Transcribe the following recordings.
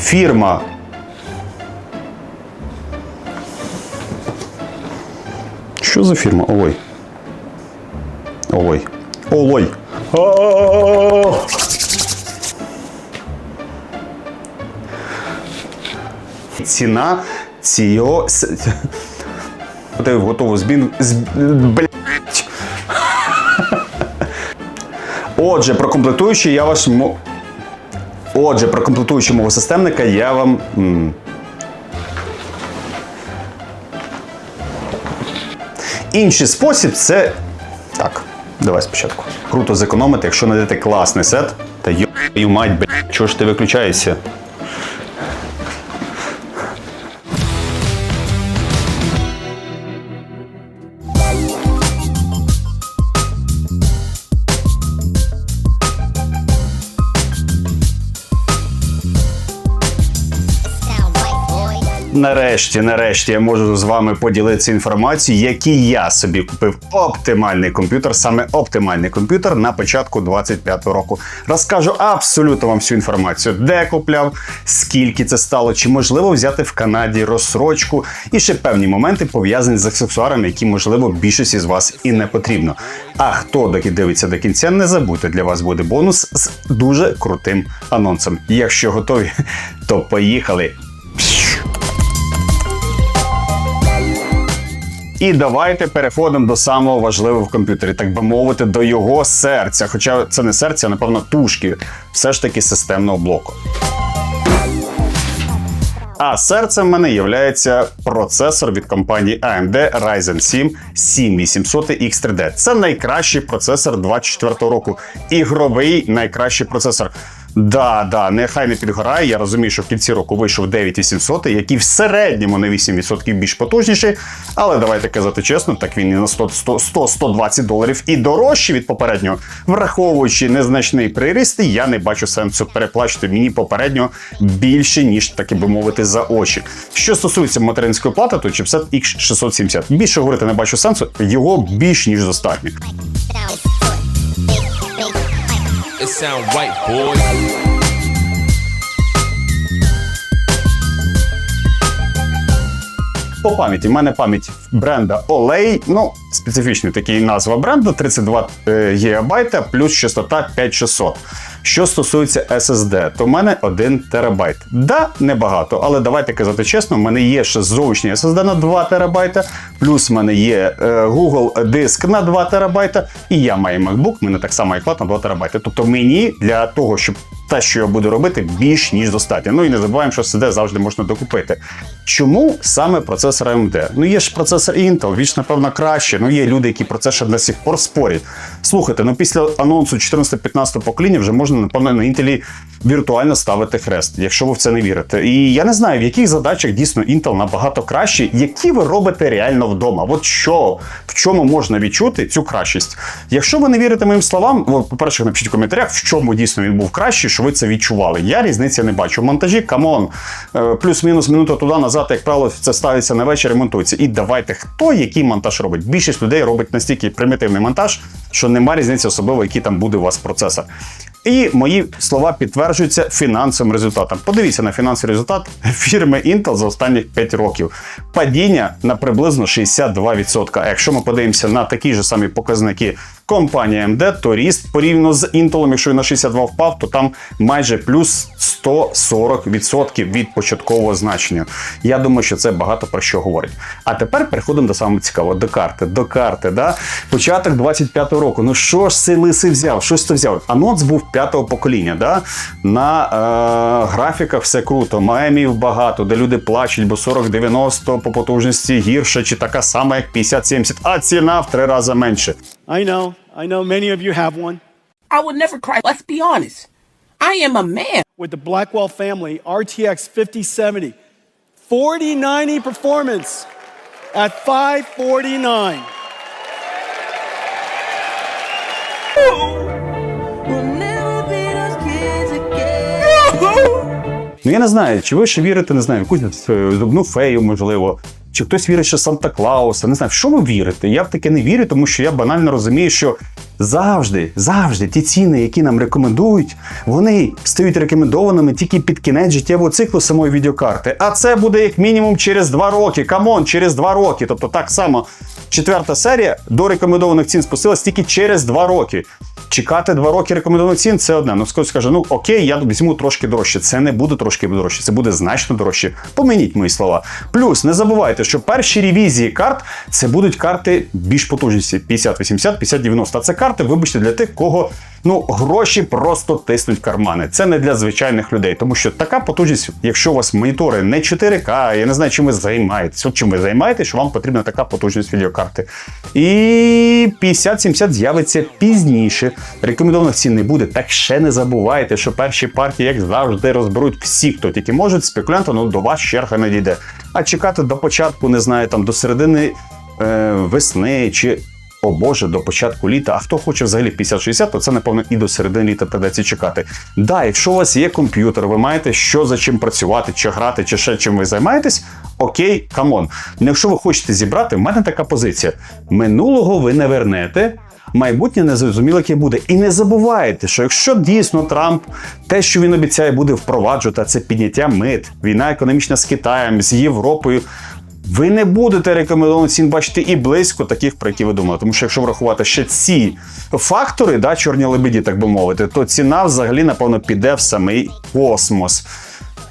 Фірма. Що за фірма? Олой. Олой. Олой. Ціна цього. готово збін. Блять. Отже, про комплектуючі я ваш. Отже, про комплектуючі мого системника я вам. Інший спосіб це. Так, давай спочатку. Круто зекономити, якщо знайдете класний сет. Та йо мать, б, чого ж ти виключаєшся? Нарешті, нарешті я можу з вами поділитися інформацією, який я собі купив оптимальний комп'ютер, саме оптимальний комп'ютер на початку 25-го року. Розкажу абсолютно вам всю інформацію, де купляв, скільки це стало, чи можливо взяти в Канаді розсрочку, і ще певні моменти пов'язані з аксесуарами, які можливо більшості з вас і не потрібно. А хто доки дивиться до кінця, не забудьте, для вас буде бонус з дуже крутим анонсом. Якщо готові, то поїхали. І давайте переходимо до самого важливого в комп'ютері, так би мовити, до його серця. Хоча це не серця, а напевно тушки, все ж таки системного блоку. А серцем в мене є процесор від компанії AMD Ryzen 7 7800X3D. Це найкращий процесор 24 року. Ігровий найкращий процесор. Да, да, нехай не підгорає. Я розумію, що в кінці року вийшов 9800, який в середньому на 8% більш потужніший. Але давайте казати чесно, так він і на 100-120 доларів і дорожчий від попереднього. Враховуючи незначний приріст, я не бачу сенсу переплачувати мені попередньо більше, ніж таки би мовити, за очі. Що стосується материнської плати, то чипсет X670. Більше говорити не бачу сенсу, його більш ніж достатньо. sound right, boy. По пам'яті, в мене пам'ять бренда Olay, ну, специфічний такий назва бренду, 32 е, ГБ плюс частота 5600. Що стосується SSD, то в мене 1 терабайт. Да, небагато, але давайте казати чесно, в мене є ще зовнішній SSD на 2 терабайта, плюс в мене є е, Google диск на 2 терабайта, і я маю MacBook, в мене так само iCloud на 2 терабайти. Тобто мені для того, щоб те, що я буду робити, більш ніж достатньо. Ну і не забуваємо, що SSD завжди можна докупити. Чому саме процесор AMD? Ну є ж процесор Intel, він ж, напевно, краще. Ну є люди, які про це ще до сих пор спорять. Слухайте, ну після анонсу 14-15 покоління вже можна, напевно, на Intel віртуально ставити хрест, якщо ви в це не вірите. І я не знаю, в яких задачах дійсно Intel набагато краще, які ви робите реально вдома. От що, в чому можна відчути цю кращість? Якщо ви не вірите моїм словам, по-перше, напишіть в коментарях, в чому дійсно він був кращий, що ви це відчували. Я різниці не бачу. Монтажі, камон, е, плюс-мінус минута туди-назад, як правило, це ставиться на вечір, ремонтується. І давайте, хто який монтаж робить. Більшість людей робить настільки примітивний монтаж, що нема різниці особливо, який там буде у вас процесор. І мої слова підтверджуються фінансовим результатом. Подивіться на фінансовий результат фірми Intel за останні 5 років. Падіння на приблизно 62%. А якщо ми подивимося на такі ж самі показники компанії AMD, то ріст порівняно з Intel, якщо він на 62 впав, то там майже плюс 140% від початкового значення. Я думаю, що це багато про що говорить. А тепер переходимо до самого цікавого, до карти. До карти, да? Початок 25-го року. Ну що ж цей лисий взяв? Щось то взяв. Анонс був п'ятого покоління. Да? На е, графіках все круто, мемів багато, де люди плачуть, бо 40-90 по потужності гірше, чи така сама, як 50-70, а ціна в три рази менше. I know. I know many of you have one. I would never cry. Let's be honest. I am a man. With the Blackwell family RTX 5070, 4090 performance at 549. Ну я не знаю, чи ви ще вірите, не знаю, в якусь е, зубну фею, можливо, чи хтось вірить, що Санта Клауса. Не знаю, в що ви вірите? Я в таке не вірю, тому що я банально розумію, що завжди, завжди ті ціни, які нам рекомендують, вони стають рекомендованими тільки під кінець життєвого циклу самої відеокарти. А це буде як мінімум через два роки. Камон, через два роки. Тобто так само четверта серія до рекомендованих цін спустилась тільки через два роки. Чекати два роки рекомендованих цін це одне. Ну, хтось скаже, ну окей, я візьму трошки дорожче. Це не буде трошки дорожче, це буде значно дорожче. Помініть мої слова. Плюс не забувайте, що перші ревізії карт це будуть карти більш потужністі 50, 80, 50, 90. А це карти, вибачте, для тих, кого ну гроші просто тиснуть кармани. Це не для звичайних людей, тому що така потужність, якщо у вас монітори не 4К, я не знаю, чим ви займаєтесь. От чим ви займаєтесь, що вам потрібна така потужність відеокарти. І 50-70 з'явиться пізніше. Рекомендованих цін не буде. Так ще не забувайте, що перші партії, як завжди, розберуть всі, хто тільки можуть. Спекулянта, ну до вас черга не дійде. А чекати до початку, не знаю, там до середини е, весни чи. О Боже, до початку літа. А хто хоче взагалі 50-60, то це, напевно, і до середини літа придеться чекати. Да, якщо у вас є комп'ютер, ви маєте що за чим працювати, чи грати, чи ще чим ви займаєтесь, окей, камон. Ну, якщо ви хочете зібрати, в мене така позиція: минулого ви не вернете. Майбутнє незрозуміло, яке буде. І не забувайте, що якщо дійсно Трамп те, що він обіцяє, буде впроваджувати, це підняття мит, війна економічна з Китаєм, з Європою. Ви не будете рекомендованих цін бачити і близько таких, про які ви думали. Тому що якщо врахувати ще ці фактори, да, чорні лебеді, так би мовити, то ціна взагалі, напевно, піде в самий космос.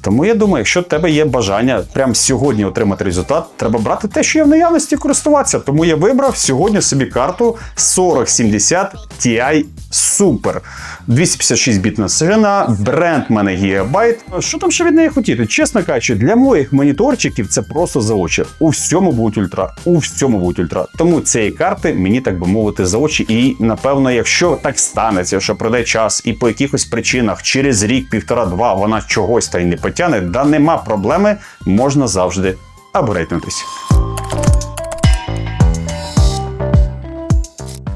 Тому я думаю, якщо в тебе є бажання прямо сьогодні отримати результат, треба брати те, що є в наявності, користуватися. Тому я вибрав сьогодні собі карту 4070 Ti Super. 256 бітна ширина, бренд мене Гігабайт. Що там ще від неї хотіти? Чесно кажучи, для моїх моніторчиків це просто за очі. У всьому будуть ультра, у всьому будуть ультра. Тому цієї карти мені так би мовити за очі. І напевно, якщо так станеться, що пройде час і по якихось причинах через рік, півтора-два вона чогось та й не потягне, да нема проблеми, можна завжди апгрейднутись.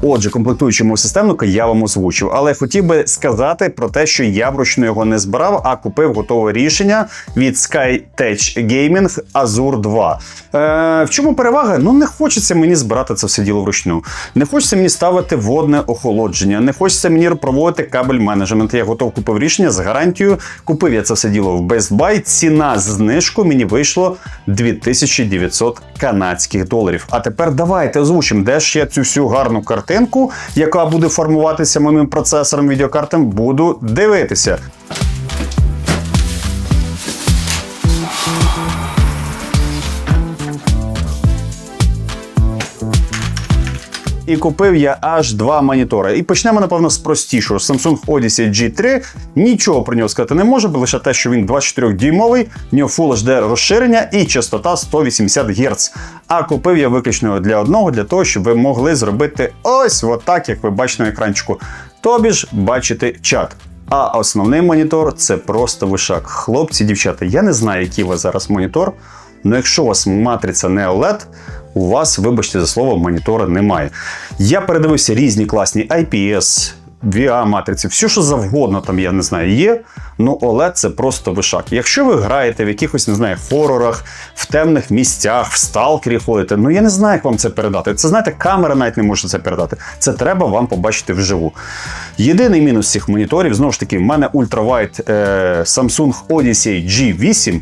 Отже, комплектуючи мою системника я вам озвучив, але хотів би сказати про те, що я вручну його не збирав, а купив готове рішення від SkyTech Gaming Azure 2. Е, в чому перевага? Ну не хочеться мені збирати це все діло вручну. Не хочеться мені ставити водне охолодження, не хочеться мені проводити кабель менеджмент. Я готов купив рішення з гарантією. Купив я це все діло в Best Buy. Ціна знижку мені вийшло 2900 канадських доларів. А тепер давайте озвучимо, де ж я цю всю гарну картинку, яка буде формуватися моїм процесором відеокартам, буду дивитися. І купив я аж два монітори. І почнемо, напевно, з простішого. Samsung Odyssey G3. Нічого про нього сказати не можу, бо лише те, що він 24-дюймовий, в нього Full HD розширення і частота 180 Гц. А купив я виключно для одного, для того, щоб ви могли зробити ось отак, як ви бачите на екранчику. Тобі ж бачити чат. А основний монітор це просто вишак. Хлопці, дівчата, я не знаю, який у вас зараз монітор. Ну, якщо у вас матриця не OLED, у вас, вибачте за слово, монітора немає. Я передивився різні класні IPS, VA матриці, все, що завгодно там, я не знаю, є. Ну, OLED це просто вишак. Якщо ви граєте в якихось, не знаю, хорорах, в темних місцях, в сталкері ходите, ну я не знаю, як вам це передати. Це знаєте, камера навіть не може це передати. Це треба вам побачити вживу. Єдиний мінус цих моніторів, знову ж таки, в мене ультравайт е, Samsung Odyssey G8.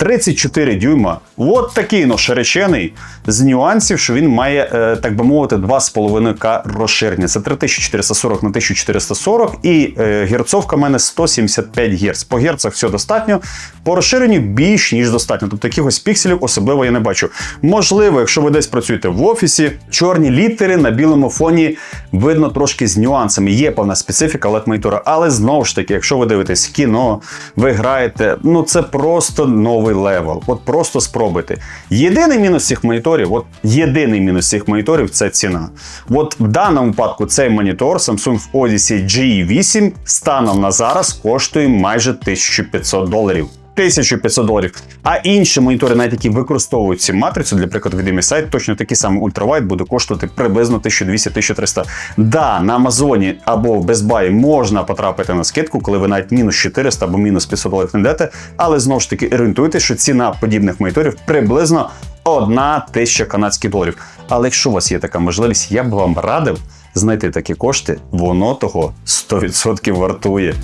34 дюйма. От такий ну, широчений, з нюансів, що він має, е, так би мовити, 2,5К розширення. Це 3440 на 1440 і е, герцовка в мене 175 Гц. По герцах все достатньо. По розширенню більш ніж достатньо. Тобто якихось пікселів особливо я не бачу. Можливо, якщо ви десь працюєте в офісі, чорні літери на білому фоні видно трошки з нюансами. Є певна специфіка led монітора але знову ж таки, якщо ви дивитесь кіно, ви граєте, ну це просто новий левел. От просто спробуйте. Єдиний мінус цих моніторів, от єдиний мінус цих моніторів це ціна. От в даному випадку цей монітор Samsung Odyssey G8 станом на зараз коштує майже 1500 доларів. 1500 доларів. А інші монітори, навіть які використовують цю матрицю, для прикладу від MSI, точно такий самий ультравайт буде коштувати приблизно 1200-1300. Да, на Амазоні або в Best можна потрапити на скидку, коли ви навіть мінус 400 або мінус 500 доларів не йдете, але знову ж таки орієнтуйтесь, що ціна подібних моніторів приблизно одна тисяча канадських доларів. Але якщо у вас є така можливість, я б вам радив знайти такі кошти, воно того 100% вартує.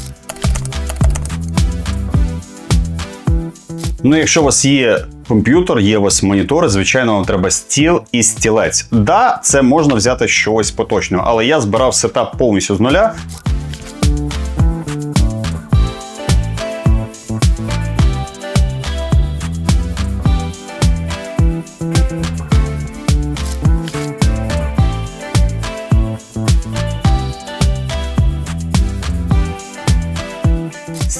Ну, якщо у вас є комп'ютер, є у вас монітори, звичайно, вам треба стіл і стілець. Да, це можна взяти щось поточного, але я збирав сетап повністю з нуля.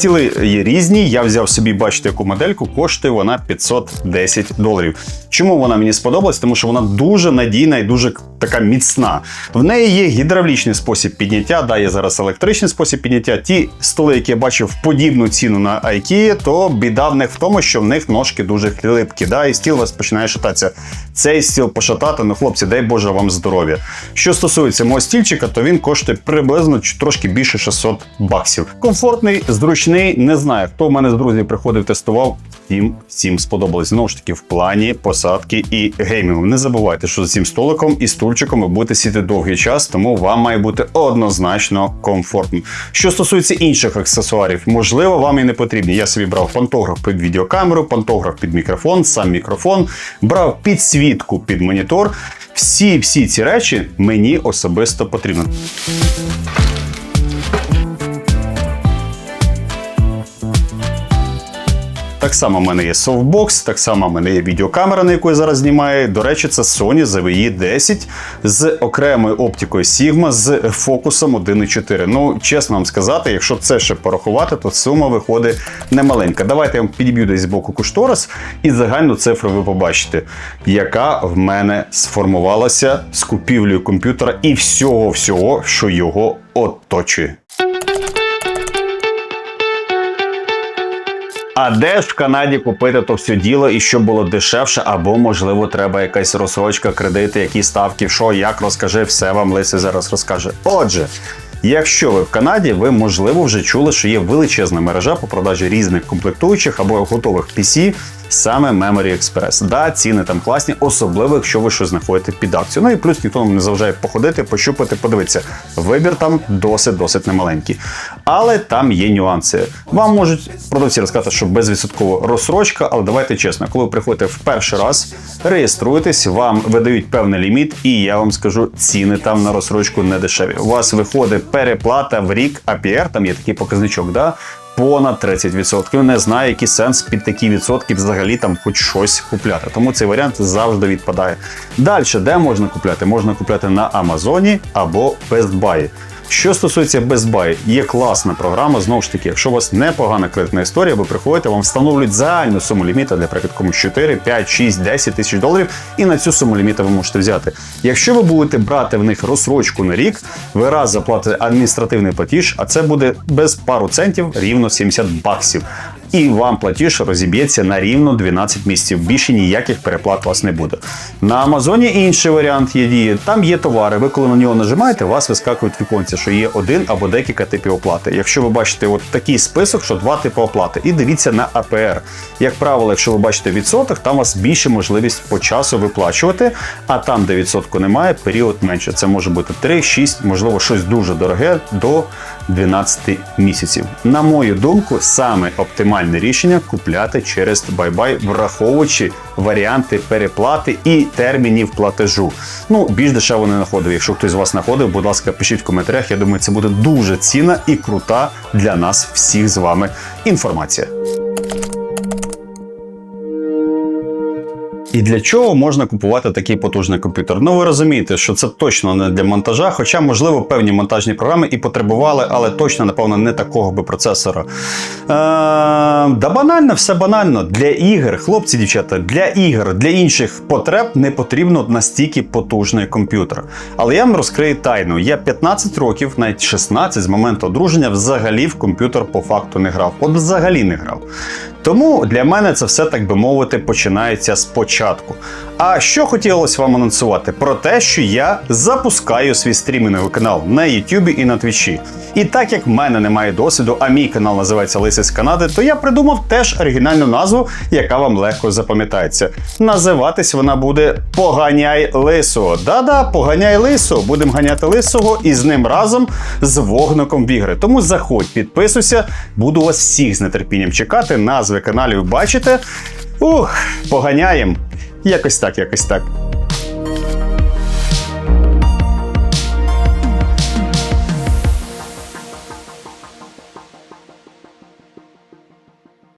Стіли є різні. Я взяв собі, бачите, яку модельку, коштує вона 510 доларів. Чому вона мені сподобалась? Тому що вона дуже надійна і дуже така міцна. В неї є гідравлічний спосіб підняття, да, є зараз електричний спосіб підняття. Ті столи, які я бачив подібну ціну на IKEA, то біда в них в тому, що в них ножки дуже хлипкі, да, і стіл у вас починає шататися. Цей стіл пошатати, ну хлопці, дай Боже вам здоров'я. Що стосується мого стільчика, то він коштує приблизно трошки більше 600 баксів. Комфортний, зручний, не знаю, хто в мене з друзів приходив, тестував. Всім, всім сподобалось. Знову ж таки, в плані посадки і геймінгу. Не забувайте, що з цим столиком і стульчиком ви будете сидіти довгий час, тому вам має бути однозначно комфортно. Що стосується інших аксесуарів, можливо, вам і не потрібні. Я собі брав пантограф під відеокамеру, пантограф під мікрофон, сам мікрофон, брав підсвітку під монітор. Всі всі ці речі мені особисто потрібно. Само в мене є софтбокс, так само в мене є відеокамера, на яку я зараз знімаю. До речі, це Sony ZVE 10 з окремою оптикою Sigma з фокусом 1.4. Ну, чесно вам сказати, якщо це ще порахувати, то сума виходить немаленька. Давайте я вам підіб'ю десь з боку кошторис і загальну цифру ви побачите, яка в мене сформувалася з купівлею комп'ютера і всього-всього, що його оточує. А де ж в Канаді купити то все діло і що було дешевше, або можливо треба якась розсрочка, кредити, які ставки, що, як розкажи, все вам Лися зараз розкаже. Отже. Якщо ви в Канаді, ви можливо вже чули, що є величезна мережа по продажі різних комплектуючих або готових PC, саме Memory Express. Да, ціни там класні, особливо якщо ви щось знаходите під акцію. Ну і плюс ніхто вам не заважає походити, пощупати, подивитися. Вибір там досить досить немаленький. Але там є нюанси. Вам можуть продавці розказати, що безвідсоткова розсрочка, але давайте чесно, коли ви приходите в перший раз, реєструєтесь, вам видають певний ліміт, і я вам скажу, ціни там на розсрочку не дешеві. У вас виходить переплата в рік APR, там є такий показничок, да? Понад 30%. Не знаю, який сенс під такі відсотки взагалі там хоч щось купляти. Тому цей варіант завжди відпадає. Далі, де можна купляти? Можна купляти на Амазоні або Best Buy. Що стосується Best Buy, є класна програма. Знову ж таки, якщо у вас непогана кредитна історія, ви приходите, вам встановлюють загальну суму ліміта, для прикладу комусь 4, 5, 6, 10 тисяч доларів, і на цю суму ліміта ви можете взяти. Якщо ви будете брати в них розсрочку на рік, ви раз заплатите адміністративний платіж, а це буде без пару центів рівно 70 баксів. І вам платіж розіб'ється на рівно 12 місяців. Більше ніяких переплат у вас не буде. На Амазоні інший варіант є дії. Там є товари. Ви коли на нього нажимаєте, у вас вискакують віконці, що є один або декілька типів оплати. Якщо ви бачите от такий список, що два типи оплати, і дивіться на АПР. Як правило, якщо ви бачите відсоток, там у вас більше можливість по часу виплачувати. А там, де відсотку немає, період менше. Це може бути 3, 6, можливо, щось дуже дороге до 12 місяців. На мою думку, саме оптимальне рішення купляти через байбай, враховуючи варіанти переплати і термінів платежу. Ну, більш дешево не знаходив. Якщо хтось з вас знаходив, будь ласка, пишіть в коментарях. Я думаю, це буде дуже цінна і крута для нас всіх з вами інформація. І для чого можна купувати такий потужний комп'ютер? Ну ви розумієте, що це точно не для монтажа, хоча, можливо, певні монтажні програми і потребували, але точно, напевно, не такого би процесора. Е, да банально, все банально. Для ігор, хлопці, дівчата, для ігор, для інших потреб не потрібно настільки потужний комп'ютер. Але я вам розкрию тайну. Я 15 років, навіть 16 з моменту одруження, взагалі в комп'ютер по факту не грав. От взагалі не грав. Тому для мене це все, так би мовити, починається спочатку. А що хотілося вам анонсувати? Про те, що я запускаю свій стрімінговий канал на YouTube і на Твічі. І так як в мене немає досвіду, а мій канал називається Лисий з Канади, то я придумав теж оригінальну назву, яка вам легко запам'ятається. Називатись вона буде Поганяй лисого. Да-да, поганяй лисого. Будемо ганяти лисого і з ним разом з вогником в ігри. Тому заходь, підписуйся, буду вас всіх з нетерпінням чекати. Каналів бачите. Ух, поганяємо. Якось так, якось так.